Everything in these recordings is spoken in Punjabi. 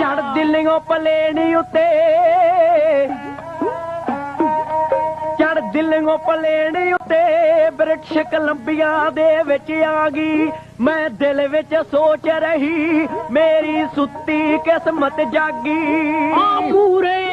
ਚੜ ਦਿੱਲੀੋਂ ਪਲੇਣੀ ਉੱਤੇ। ਚੜ ਦਿੱਲੀੋਂ ਪਲੇਣੀ ਉੱਤੇ ਬ੍ਰਿਟਿਸ਼ ਕੋਲੰਬੀਆ ਦੇ ਵਿੱਚ ਆ ਗਈ। ਮੈਂ ਦਿਲ ਵਿੱਚ ਸੋਚ ਰਹੀ, ਮੇਰੀ ਸੁੱਤੀ ਕਿਸਮਤ ਜਾਗੀ। ਆ ਪੂਰੇ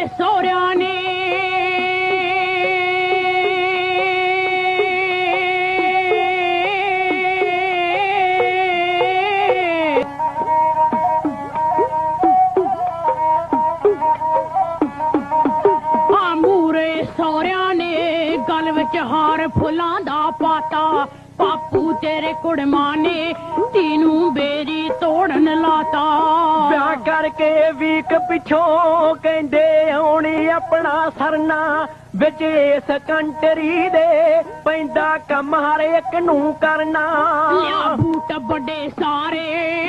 ਸੋਹਰਿਆਂ ਨੇ ਗਲ ਵਿੱਚ ਹਾਰ ਫੁੱਲਾਂ ਦਾ ਪਾਤਾ। ਪਾਪੂ ਤੇਰੇ ਕੁੜਮਾਂ ਨੇ ਤੀਨੂੰ ਬੇਰੀ ਤੋੜਨ ਲਾਤਾ। ਵਿਆਹ ਕਰਕੇ ਵੀਕ ਪਿਛੋਂ ਕਹਿੰਦੇ ਆਉਣੀ ਆਪਣਾ ਸਰਨਾ ਵਿੱਚ ਇਸ ਕੰਟਰੀ ਦੇ ਪੈਂਦਾ ਕੰਮ ਹਰ ਇੱਕ ਨੂੰ ਕਰਨਾ। ਲਿਆ ਬੂਟ ਵੱਡੇ ਸਾਰੇ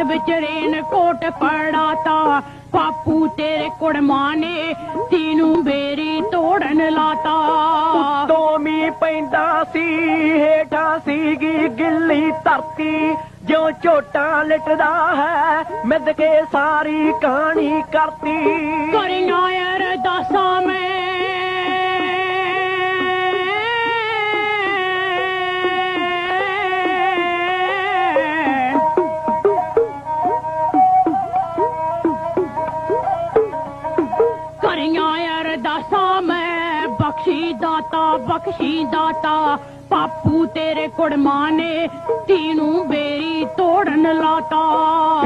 ਹੱਥ ਵਿੱਚ ਰੇਨ ਕੋਟ ਪੜਾਤਾ। ਪਾਪੂ ਤੇਰੇ ਕੁੜਮਾਂ ਨੇ ਤੀਨੂੰ ਬੇਰੀ ਤੋੜਨ ਲਾਤਾ। ਉੱਤੋਂ ਮੀਂਹ ਪੈਂਦਾ ਸੀ ਹੇਠਾਂ ਸੀਗੀ ਗਿੱਲੀ ਧਰਤੀ। ਜਿਉਂ ਝੋਟਾ ਲਿਟਦਾ ਹੈ ਮਿੱਧ ਕੇ ਸਾਰੀ ਕਹਾਣੀ ਕਰਤੀ। ਕਰੀਆਂ ਅਰਦਾਸਾਂ ਮੈਂ ਬਖਸ਼ੀ ਦਾਤਾ ਬਖਸ਼ੀ ਦਾਤਾ ਪਾਪੂ ਤੇਰੇ ਕੁੜਮਾਂ ਨੇ ਤੀਨੂੰ ਬੇਰੀ ਤੋੜਨ ਲਾਤਾ।